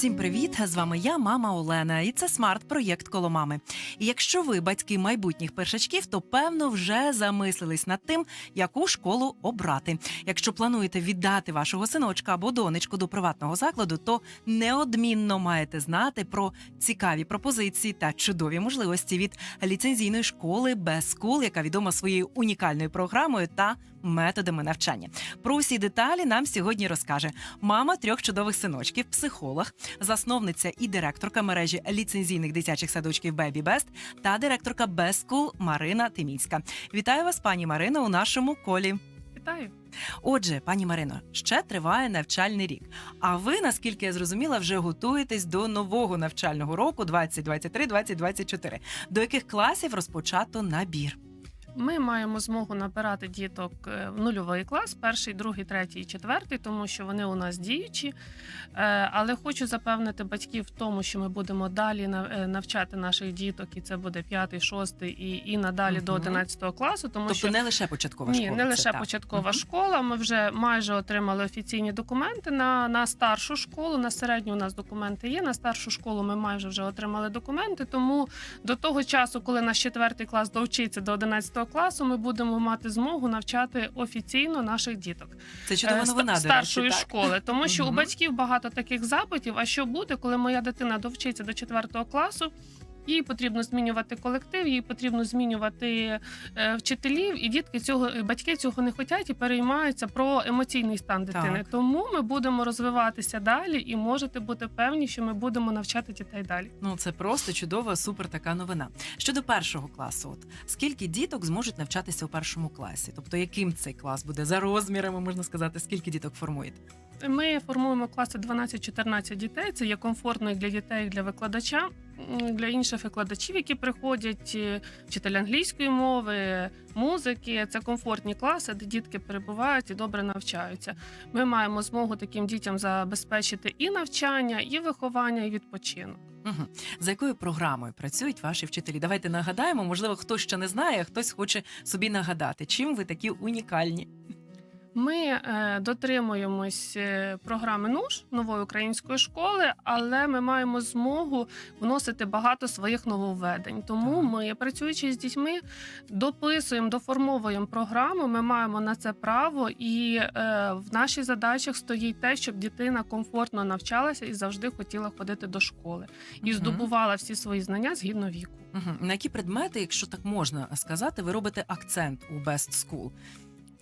Всім привіт! З вами я, мама Олена, і це смарт-проєкт коло мами. І якщо ви батьки майбутніх першачків, то певно вже замислились над тим, яку школу обрати. Якщо плануєте віддати вашого синочка або донечку до приватного закладу, то неодмінно маєте знати про цікаві пропозиції та чудові можливості від ліцензійної школи без School, яка відома своєю унікальною програмою та методами навчання. Про усі деталі нам сьогодні розкаже мама трьох чудових синочків, психолог, засновниця і директорка мережі ліцензійних дитячих садочків Baby Best та директорка Best School Марина Тимінська. Вітаю вас, пані Марино, у нашому колі. Вітаю. Отже, пані Марино, ще триває навчальний рік. А ви, наскільки я зрозуміла, вже готуєтесь до нового навчального року 2023-2024. До яких класів розпочато набір? Ми маємо змогу набирати діток е, в нульовий клас, перший, другий, третій, четвертий, тому що вони у нас діючі. Е, Але хочу запевнити батьків в тому, що ми будемо далі е, навчати наших діток, і це буде п'ятий, шостий і, і надалі до Мгм. 11 класу. Тому тобто що не лише початкова Ні, школа. не лише так. початкова Мгм. школа. Ми вже майже отримали офіційні документи на, на старшу школу. На середню у нас документи є. На старшу школу ми майже вже отримали документи. Тому до того часу, коли наш четвертий клас довчиться до 11 класу, ми будемо мати змогу навчати офіційно наших діток Це чудова е, новина. старшої речі, так. школи. Тому що у батьків багато таких запитів. А що буде, коли моя дитина довчиться до 4 класу? Їй потрібно змінювати колектив, їй потрібно змінювати е, вчителів, і дітки цього і батьки цього не хочуть і переймаються про емоційний стан дитини. Так. Тому ми будемо розвиватися далі, і можете бути певні, що ми будемо навчати дітей далі. Ну це просто чудова, супер така новина. Щодо першого класу, от скільки діток зможуть навчатися у першому класі? Тобто, яким цей клас буде за розмірами, можна сказати, скільки діток формуєте? Ми формуємо класи 12-14 дітей. Це є комфортно і для дітей, і для викладача, для інших викладачів, які приходять, е, вчитель англійської мови, музики. Це комфортні класи, де дітки перебувають і добре навчаються. Ми маємо змогу таким дітям забезпечити і навчання, і виховання, і відпочинок. Угу. За якою програмою працюють ваші вчителі? Давайте нагадаємо, можливо, хтось ще не знає, а хтось хоче собі нагадати, чим ви такі унікальні. Ми е, дотримуємось е, програми НУШ нової української школи, але ми маємо змогу вносити багато своїх нововведень. Тому Так. ми, працюючи з дітьми, дописуємо, доформовуємо програму. Ми маємо на це право, і е, в наших задачах стоїть те, щоб дитина комфортно навчалася і завжди хотіла ходити до школи і здобувала всі свої знання згідно віку. Угу. На які предмети, якщо так можна сказати, ви робите акцент у Best School?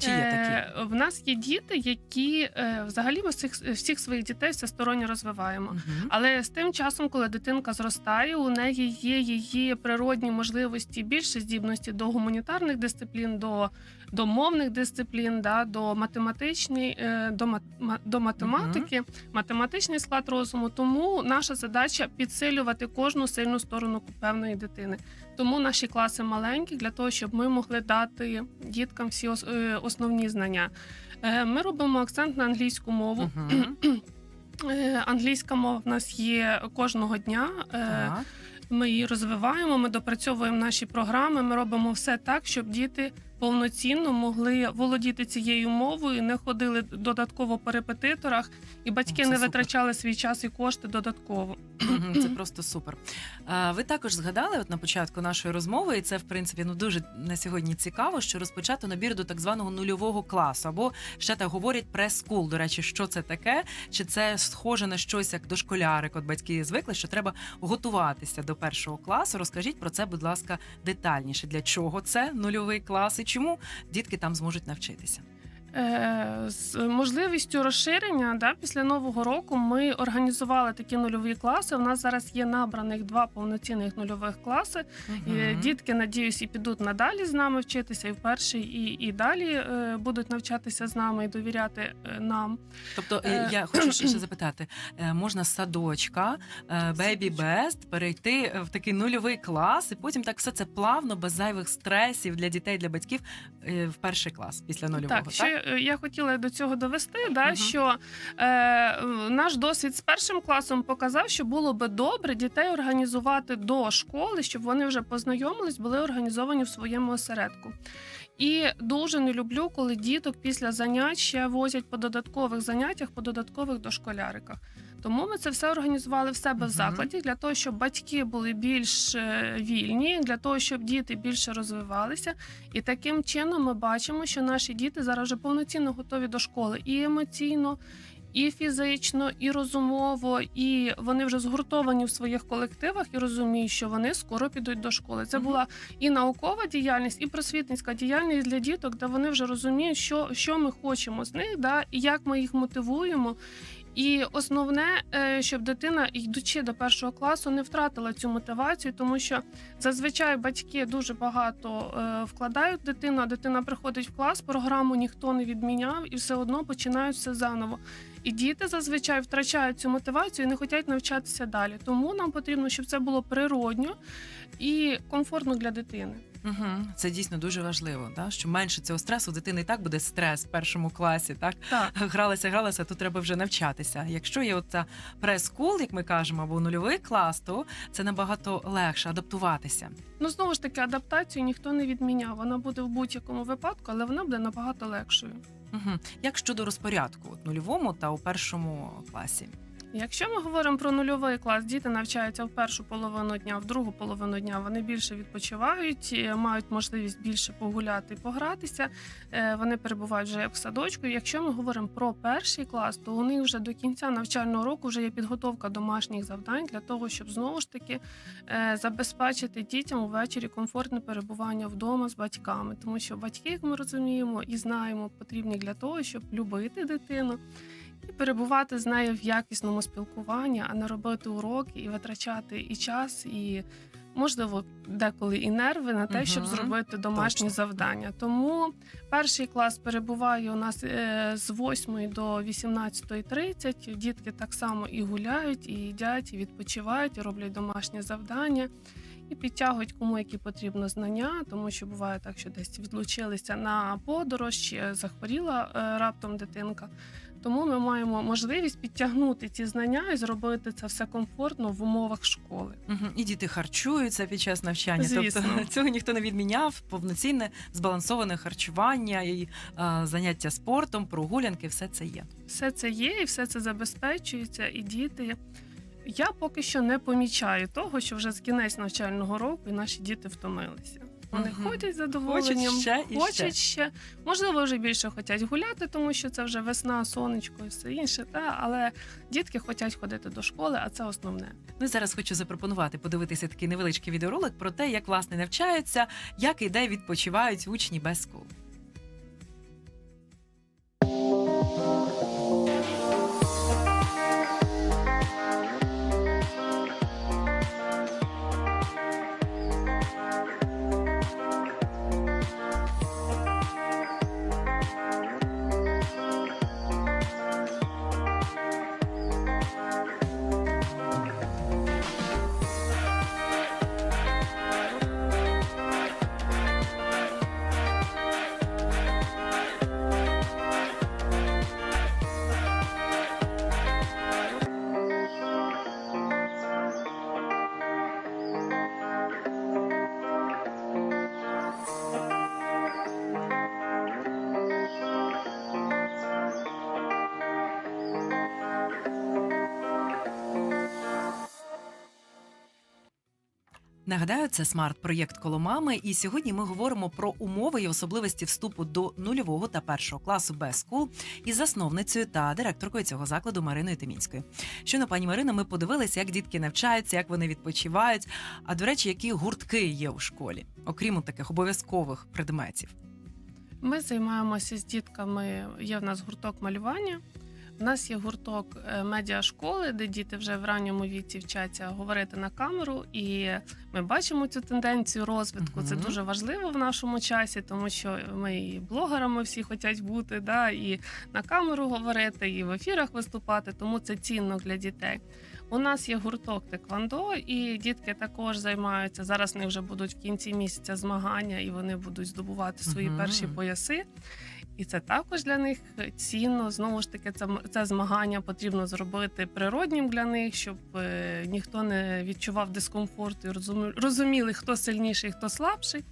Чи є такі? Е, В нас є діти, які е, взагалі ми всіх, всіх своїх дітей всесторонньо розвиваємо. Мгм. Але з тим часом, коли дитинка зростає, у неї є її природні можливості більше здібності до гуманітарних дисциплін, до, до мовних дисциплін, да, до математичної, е, до, мат- до математики, математичний склад розуму. Тому наша задача підсилювати кожну сильну сторону певної дитини. Тому наші класи маленькі для того, щоб ми могли дати діткам всі е, основні знання. Е, Ми робимо акцент на англійську мову. Е, Англійська мова в нас є кожного дня. Так. Ми її розвиваємо, ми допрацьовуємо наші програми. Ми робимо все так, щоб діти повноцінно могли володіти цією мовою, не ходили додатково по репетиторах, і батьки Це не супер. витрачали свій час і кошти додатково. Це просто супер. Ви також згадали от на початку нашої розмови, і це в принципі ну дуже на сьогодні цікаво, що розпочато набір до так званого нульового класу, або ще так говорять прес-скул. До речі, що це таке? Чи це схоже на щось як дошколярик? От батьки звикли, що треба готуватися до першого класу. Розкажіть про це, будь ласка, детальніше. Для чого це нульовий клас і чому дітки там зможуть навчитися? Е, З можливістю розширення да, після нового року ми організували такі нульові класи. У нас зараз є набраних два повноцінних нульових класи. І Дітки, надіюсь, і підуть надалі з нами вчитися, і в перший, і, і далі е, будуть навчатися з нами і довіряти е, нам. Тобто я хочу ще ще запитати: можна з садочка, Baby Best перейти в такий нульовий клас, і потім так все це плавно, без зайвих стресів для дітей, для батьків в перший клас після нульового. Так, ще е, я хотіла до цього довести, да, Мгм. що е, наш досвід з першим класом показав, що було би добре дітей організувати до школи, щоб вони вже познайомились, були організовані в своєму осередку. І дуже не люблю, коли діток після занять ще возять по додаткових заняттях, по додаткових дошколяриках. Тому ми це все організували в себе в закладі для того, щоб батьки були більш е, вільні, для того, щоб діти більше розвивалися. І таким чином ми бачимо, що наші діти зараз вже повноцінно готові до школи і емоційно, і фізично, і розумово, і вони вже згуртовані в своїх колективах і розуміють, що вони скоро підуть до школи. Це була і наукова діяльність, і просвітницька діяльність для діток, де вони вже розуміють, що, що ми хочемо з них, да, і як ми їх мотивуємо. І основне, е, щоб дитина, йдучи до першого класу, не втратила цю мотивацію, тому що зазвичай батьки дуже багато е, вкладають в дитину, а дитина приходить в клас, програму ніхто не відміняв, і все одно починають все заново. І діти зазвичай втрачають цю мотивацію і не хочуть навчатися далі. Тому нам потрібно, щоб це було природньо і комфортно для дитини. Угу. Це дійсно дуже важливо, да? що менше цього стресу у дитини і так буде стрес в першому класі. Так Так. гралася, гралася, тут треба вже навчатися. Якщо є оця прес-скул, як ми кажемо, або нульовий клас, то це набагато легше адаптуватися. Ну знову ж таки, адаптацію ніхто не відміняв. Вона буде в будь-якому випадку, але вона буде набагато легшою. Угу. Як щодо розпорядку от нульовому та у першому класі? Якщо ми говоримо про нульовий клас, діти навчаються в першу половину дня, в другу половину дня вони більше відпочивають, е, мають можливість більше погуляти погратися. Е, Вони перебувають вже як в садочку. Якщо ми говоримо про перший клас, то у них вже до кінця навчального року вже є підготовка домашніх завдань для того, щоб знову ж таки е, забезпечити дітям увечері комфортне перебування вдома з батьками, тому що батьки, як ми розуміємо і знаємо, потрібні для того, щоб любити дитину і перебувати з нею в якісному спілкуванні, а не робити уроки і витрачати і час, і можливо деколи і нерви на те, щоб зробити домашні Точно. завдання. Тому перший клас перебуває у нас е, з 8 до 18.30. Дітки так само і гуляють, і їдять, і відпочивають, і роблять домашні завдання. І підтягують кому які потрібно знання, тому що буває так, що десь відлучилися на подорож, захворіла е, раптом дитинка. Тому ми маємо можливість підтягнути ці знання і зробити це все комфортно в умовах школи. Угу. І діти харчуються під час навчання. Звісно. Тобто цього ніхто не відміняв. Повноцінне збалансоване харчування і а, заняття спортом, прогулянки, все це є. Все це є, і все це забезпечується, і діти. Я поки що не помічаю того, що вже з кінець навчального року і наші діти втомилися. Вони угу. ходять задоволенням, Хочуть ще і хочуть ще. Можливо, вже більше хочуть гуляти, тому що це вже весна, сонечко і все інше. Та але дітки хочуть ходити до школи, а це основне. Ну і зараз хочу запропонувати подивитися такий невеличкий відеоролик про те, як власне навчаються, як і де відпочивають учні без скул. Нагадаю, це смарт-проєкт коло мами. І сьогодні ми говоримо про умови і особливості вступу до нульового та першого класу без скул із засновницею та директоркою цього закладу Мариною Тимінською. Щойно, пані Марина, ми подивилися, як дітки навчаються, як вони відпочивають. А до речі, які гуртки є у школі, окрім таких обов'язкових предметів. Ми займаємося з дітками. Є в нас гурток малювання. У нас є гурток е, медіашколи, де діти вже в ранньому віці вчаться говорити на камеру, і ми бачимо цю тенденцію розвитку. Це дуже важливо в нашому часі, тому що ми і блогерами всі хочуть бути, да, і на камеру говорити, і в ефірах виступати. Тому це цінно для дітей. У нас є гурток Теквандо, і дітки також займаються. Зараз в них вже будуть в кінці місяця змагання, і вони будуть здобувати свої перші пояси. І це також для них цінно. Знову ж таки, це, це змагання потрібно зробити природнім для них, щоб е, ніхто не відчував дискомфорту і розумі- розуміли, хто сильніший, хто слабший.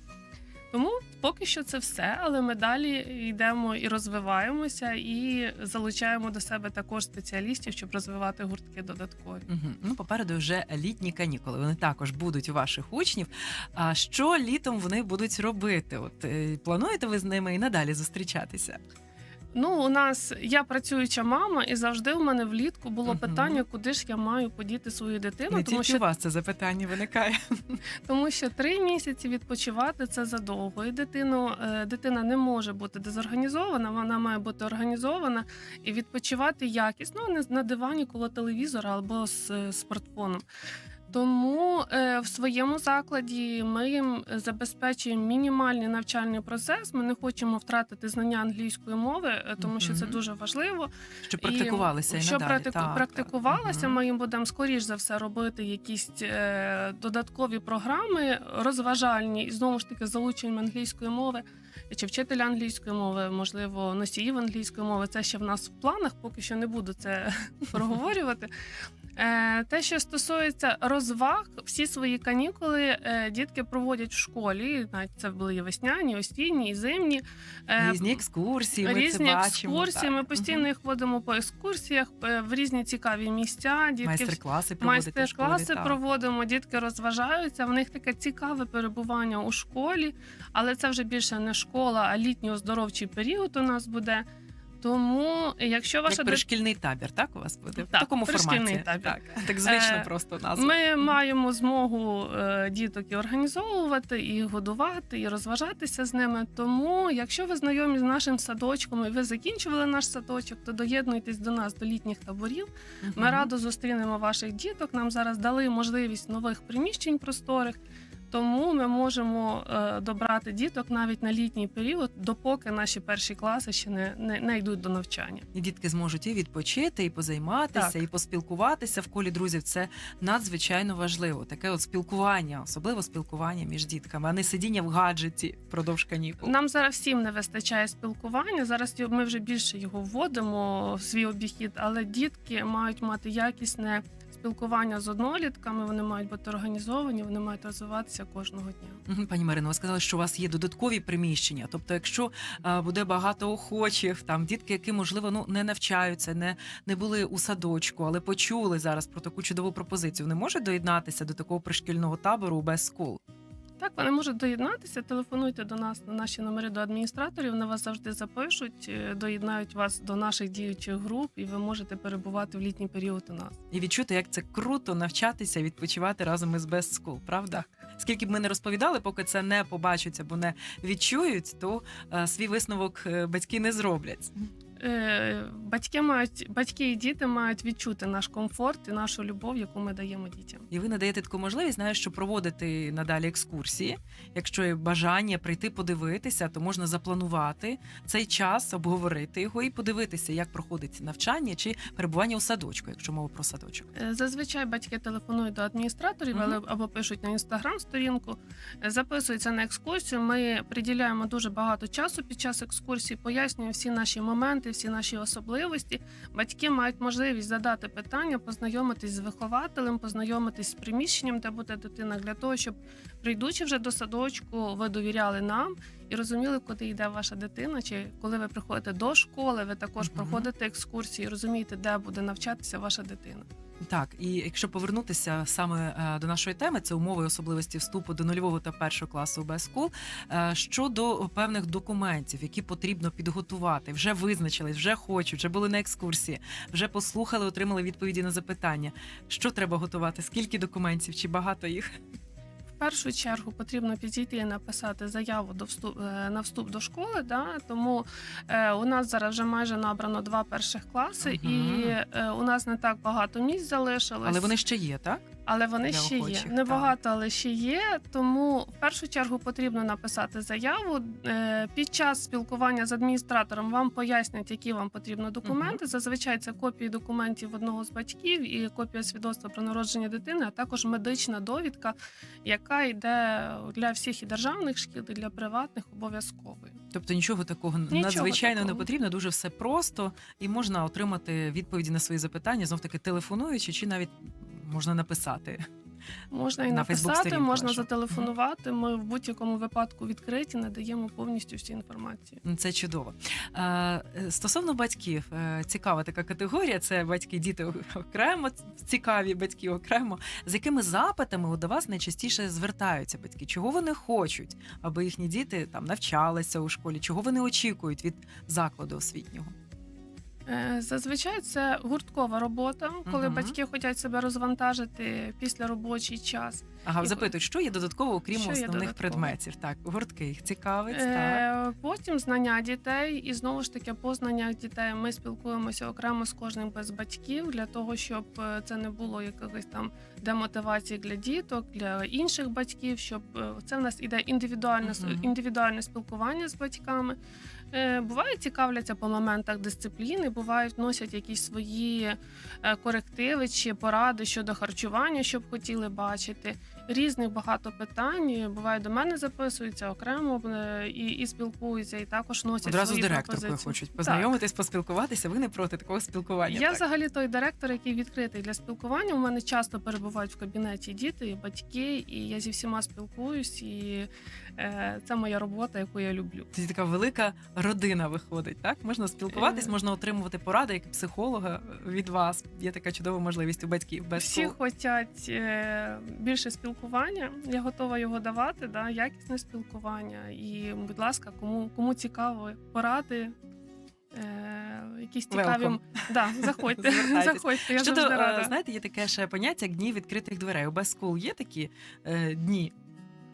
Тому поки що це все, але ми далі йдемо і розвиваємося, і залучаємо до себе також спеціалістів, щоб розвивати гуртки додаткові. Угу. Ну, попереду вже літні канікули. Вони також будуть у ваших учнів. А що літом вони будуть робити? От е, плануєте ви з ними і надалі зустрічатися? Ну, у нас я працююча мама, і завжди в мене влітку було Мгм. питання, куди ж я маю подіти свою дитину, Не тому тільки що у вас це запитання виникає. Тому що три місяці відпочивати це задовго. І дитину е, дитина не може бути дезорганізована, вона має бути організована і відпочивати якісно, а не на дивані коло телевізора або з е, смартфоном. Тому е, в своєму закладі ми їм забезпечуємо мінімальний навчальний процес. Ми не хочемо втратити знання англійської мови, е, тому що це дуже важливо. Щоб практикувалися і, щоб надалі. практику- Так, практикувалася, так. Ми їм будемо скоріш за все робити якісь е, додаткові програми розважальні і знову ж таки залученням англійської мови. Чи вчителя англійської мови, можливо, носіїв англійської мови. Це ще в нас в планах, поки що не буду це проговорювати. Е, Те, що стосується розваг, всі свої канікули е, дітки проводять в школі. Навіть це були і весняні, осінні, і зимні. Е, Різні екскурсії, ми різні це бачимо. екскурсії. так. Ми постійно Мгм. їх водимо по екскурсіях в різні цікаві місця. Дітки майстер-класи в школі. майстер-класи так. проводимо. Дітки розважаються. В них таке цікаве перебування у школі, але це вже більше не школа, а літній оздоровчий період у нас буде. Тому, якщо ваша Як пришкільний табір, так у вас буде? Так, в такому форматі. табір. Так, так звично Е, просто назва. Ми маємо змогу е, діток і організовувати, і годувати, і розважатися з ними. Тому, якщо ви знайомі з нашим садочком і ви закінчували наш садочок, то доєднуйтесь до нас до літніх таборів. Ми Мгм. радо зустрінемо ваших діток. Нам зараз дали можливість нових приміщень просторих. Тому ми можемо е, добрати діток навіть на літній період, допоки наші перші класи ще не, не, не йдуть до навчання. І дітки зможуть і відпочити, і позайматися, Так. і поспілкуватися в колі друзів. Це надзвичайно важливо. Таке от спілкування, особливо спілкування між дітками, а не сидіння в гаджеті впродовж канікул. Нам зараз всім не вистачає спілкування. Зараз ми вже більше його вводимо в свій обіхід, але дітки мають мати якісне спілкування з однолітками. Вони мають бути організовані, вони мають розвиватися кожного дня. Пані Марино, ви сказали, що у вас є додаткові приміщення. Тобто, якщо буде багато охочих, там дітки, які можливо ну не навчаються, не, не були у садочку, але почули зараз про таку чудову пропозицію, не можуть доєднатися до такого пришкільного табору без скул. Так, вони можуть доєднатися. Телефонуйте до нас на наші номери до адміністраторів. Вони вас завжди запишуть, е, доєднають вас до наших діючих груп, і ви можете перебувати в літній період у нас. і відчути, як це круто навчатися, відпочивати разом із Best School, правда? Скільки б ми не розповідали, поки це не побачать або не відчують, то е, свій висновок е, батьки не зроблять. Е, Батьки мають батьки і діти мають відчути наш комфорт і нашу любов, яку ми даємо дітям. І ви надаєте таку можливість, знаєш, що проводити надалі екскурсії. Якщо є бажання прийти подивитися, то можна запланувати цей час, обговорити його і подивитися, як проходить навчання чи перебування у садочку, якщо мова про садочок. Е, Зазвичай батьки телефонують до адміністраторів але- або пишуть на інстаграм-сторінку, е, записуються на екскурсію. Ми приділяємо дуже багато часу під час екскурсії, пояснюємо всі наші моменти, всі наші особливості. Батьки мають можливість задати питання, познайомитись з вихователем, познайомитись з приміщенням, де буде дитина, для того, щоб прийдучи вже до садочку, ви довіряли нам. І розуміли, куди йде ваша дитина, чи коли ви приходите до школи, ви також Мгм. проходите екскурсії, розумієте, де буде навчатися ваша дитина. Так, і якщо повернутися саме е, до нашої теми, це умови особливості вступу до нульового та першого класу БСКУ. Е, щодо певних документів, які потрібно підготувати, вже визначились, вже хочуть, вже були на екскурсії, вже послухали, отримали відповіді на запитання. Що треба готувати? Скільки документів? Чи багато їх? В першу чергу потрібно підійти і написати заяву до вступ, е, на вступ до школи. Да? Тому е, у нас зараз вже майже набрано два перших класи, Мгм. і е, у нас не так багато місць залишилось. Але вони ще є, так? але вони для ще охочих, є. Небагато, але ще є. Тому в першу чергу потрібно написати заяву. Е, Під час спілкування з адміністратором вам пояснять, які вам потрібно документи. Зазвичай це копії документів одного з батьків і копія свідоцтва про народження дитини, а також медична довідка, яка йде для всіх і державних шкіл, і для приватних обов'язковою. Тобто нічого такого Нічого надзвичайно не потрібно, дуже все просто, і можна отримати відповіді на свої запитання, знов таки телефонуючи, чи навіть можна написати. Можна і На написати, можна вашу. зателефонувати. Ми в будь-якому випадку відкриті, надаємо повністю всю інформацію. Ну, Це чудово. Е, Стосовно батьків, е, цікава така категорія. Це батьки, діти окремо, цікаві батьки окремо. З якими запитами до вас найчастіше звертаються батьки? Чого вони хочуть, аби їхні діти там навчалися у школі? Чого вони очікують від закладу освітнього? Е, Зазвичай це гурткова робота, коли Мгм. батьки хочуть себе розвантажити після робочий час. Ага, І- запитують, що є додатково, окрім Що є основних додатково? предметів. Так, гуртки їх цікавить. так. Е, Потім знання дітей, і знову ж таки по знаннях дітей ми спілкуємося окремо з кожним без батьків для того, щоб е, це не було якихось там демотивації для діток, для інших батьків, щоб е, це в нас іде індивідуальне с- Мгм. індивідуальне спілкування з батьками. Е, Буває, цікавляться по моментах дисципліни, бувають вносять якісь свої е, корективи чи поради щодо харчування, що б хотіли бачити. Різних багато питань. Буває, до мене записуються окремо е, і, і спілкуються, і також носять Одразу з директоркою пропозиції. хочуть Так. познайомитись, поспілкуватися. Ви не проти такого спілкування. Я так? взагалі той директор, який відкритий для спілкування. У мене часто перебувають в кабінеті діти, і батьки, і я зі всіма спілкуюсь, і це моя робота, яку я люблю. Тоді така велика родина виходить. Так можна спілкуватись, Е. можна отримувати поради як психолога від вас. Є така чудова можливість у батьків без Всі школ. хочуть е, більше спілкування. Я готова його давати, да, якісне спілкування. І, будь ласка, кому, кому цікаво поради. Е, якісь цікаві Welcome. да, заходьте, заходьте. Я Щодо завжди е, рада. знаєте, є таке ще поняття як дні відкритих дверей. У School є такі е, дні.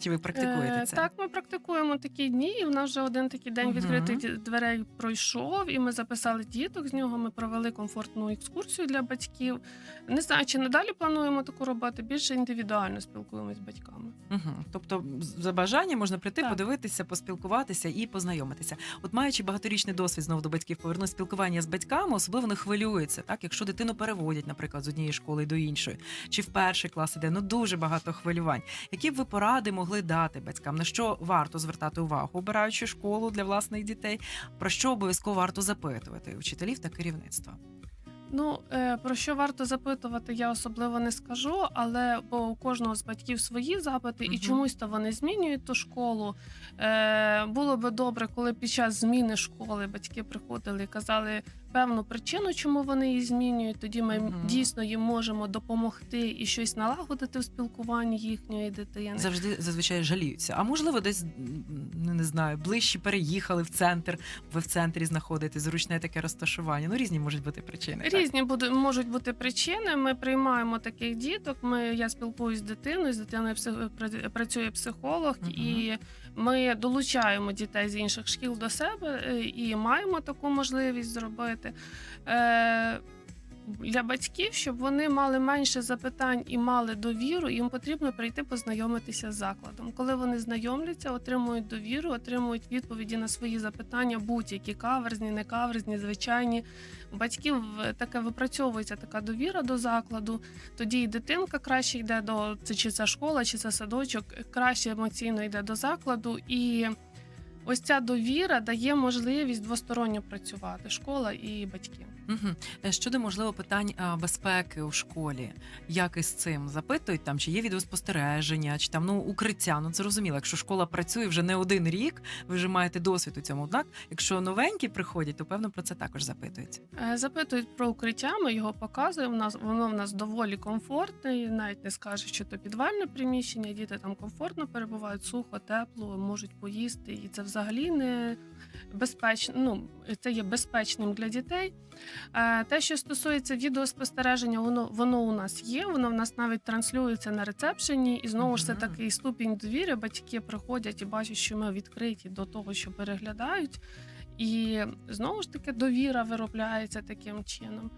Чи ви практикуєте Е, це? Так, ми практикуємо такі дні. І в нас вже один такий день відкритих дверей пройшов, і ми записали діток з нього. Ми провели комфортну екскурсію для батьків. Не знаю, чи надалі плануємо таку робити. Більше індивідуально спілкуємося з батьками. Угу. Тобто, за бажанням можна прийти, Так. подивитися, поспілкуватися і познайомитися. От маючи багаторічний досвід знову до батьків, повернусь спілкування з батьками, особливо не хвилюється, так якщо дитину переводять, наприклад, з однієї школи до іншої, чи в перший клас іде, ну дуже багато хвилювань. Які б ви поради могли дати батькам? На що варто звертати увагу, обираючи школу для власних дітей? Про що обов'язково варто запитувати вчителів та керівництва? Ну е, про що варто запитувати, я особливо не скажу, але бо у кожного з батьків свої запити, Мгм. і чомусь то вони змінюють ту школу. Е, було би добре, коли під час зміни школи батьки приходили і казали певну причину, чому вони її змінюють. Тоді ми Мгм. дійсно їм можемо допомогти і щось налагодити в спілкуванні їхньої дитини. Завжди зазвичай жаліються. А можливо, десь ну, не знаю, ближче переїхали в центр. Ви в центрі знаходите зручне таке розташування. Ну різні можуть бути причини. Різні буду, можуть бути причини. Ми приймаємо таких діток. Ми я спілкуюсь з дитиною, з дитиною працює психолог, Мгм. і ми долучаємо дітей з інших шкіл до себе е, і маємо таку можливість зробити. Е, для батьків, щоб вони мали менше запитань і мали довіру, їм потрібно прийти познайомитися з закладом. Коли вони знайомляться, отримують довіру, отримують відповіді на свої запитання, будь-які каверзні, не каверзні, звичайні. У батьків е, таке випрацьовується така довіра до закладу. Тоді і дитинка краще йде до це чи це школа, чи це садочок, краще емоційно йде до закладу і. Ось ця довіра дає можливість двосторонньо працювати школа і батьки. Угу. Щодо можливо питань безпеки у школі, як із цим запитують там, чи є відеоспостереження, чи там ну укриття. Ну це зрозуміло. Якщо школа працює вже не один рік, ви вже маєте досвід у цьому. Однак, якщо новенькі приходять, то певно про це також запитують. Е, Запитують про укриття, ми його показуємо. У нас воно в нас доволі комфортне. і Навіть не скаже, що то підвальне приміщення. Діти там комфортно перебувають, сухо, тепло, можуть поїсти, і це взагалі не безпечно. Ну це є безпечним для дітей. Те, що стосується відеоспостереження, воно воно у нас є. Воно в нас навіть транслюється на рецепшені, і знову ж це такий ступінь довіри. Батьки приходять і бачать, що ми відкриті до того, що переглядають. І знову ж таки довіра виробляється таким чином.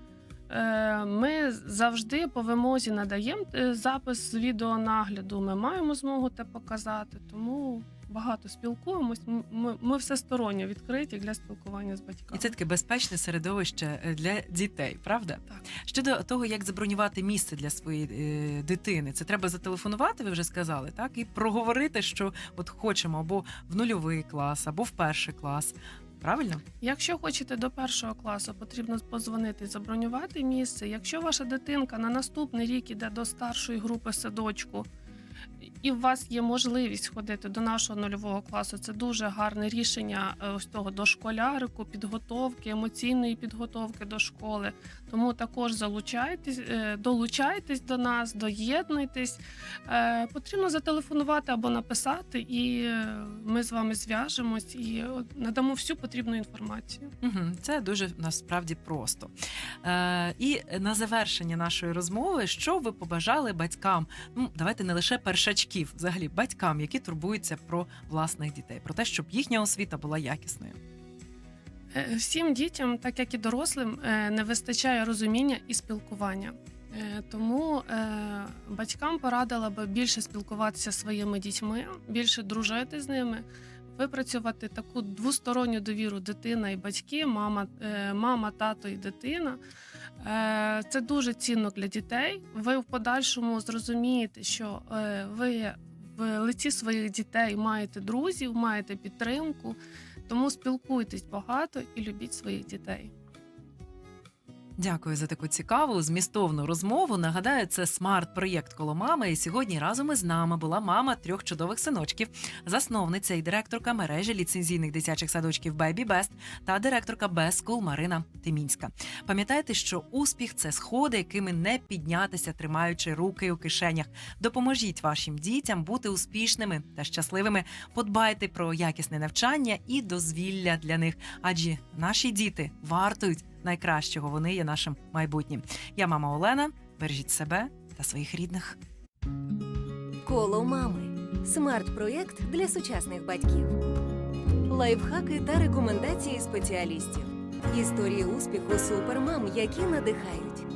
Е, Ми завжди по вимозі надаємо е, запис з відеонагляду. Ми маємо змогу те показати, тому багато спілкуємось. Ми, ми всесторонньо відкриті для спілкування з батьками. І це таке безпечне середовище е, для дітей, правда? Так. Щодо того, як забронювати місце для своєї е, дитини, це треба зателефонувати, ви вже сказали, так і проговорити, що от хочемо або в нульовий клас, або в перший клас. Правильно? Якщо хочете до першого класу, потрібно позвонити, забронювати місце. Якщо ваша дитинка на наступний рік іде до старшої групи садочку, і у вас є можливість ходити до нашого нульового класу, це дуже гарне рішення е, ось того дошколярику, підготовки, емоційної підготовки до школи. Тому також залучайтесь, е, долучайтесь до нас, доєднуйтесь. Е, Потрібно зателефонувати або написати, і ми з вами зв'яжемось і надамо всю потрібну інформацію. Це дуже насправді просто. І на завершення нашої розмови, що ви побажали батькам? Ну, давайте не лише першачків, взагалі батькам, які турбуються про власних дітей, про те, щоб їхня освіта була якісною. Е, Всім дітям, так як і дорослим, е, не вистачає розуміння і спілкування. Е, Тому батькам порадила би більше спілкуватися зі своїми дітьми, більше дружити з ними, випрацювати таку двосторонню довіру дитина і батьки, мама, мама, тато і дитина. Е, Це дуже цінно для дітей. Ви в подальшому зрозумієте, що е, ви в лиці своїх дітей маєте друзів, маєте підтримку. Тому спілкуйтесь багато і любіть своїх дітей. Дякую за таку цікаву змістовну розмову. Нагадаю, це смарт-проєкт коло мами. І сьогодні разом із нами була мама трьох чудових синочків, засновниця і директорка мережі ліцензійних дитячих садочків Baby Best та директорка Best School Марина Тимінська. Пам'ятайте, що успіх це сходи, якими не піднятися, тримаючи руки у кишенях. Допоможіть вашим дітям бути успішними та щасливими. Подбайте про якісне навчання і дозвілля для них, адже наші діти вартують найкращого. Вони є нашим майбутнім. Я мама Олена. Бережіть себе та своїх рідних. Коло мами. Смарт-проєкт для сучасних батьків. Лайфхаки та рекомендації спеціалістів. Історії успіху супермам, які надихають.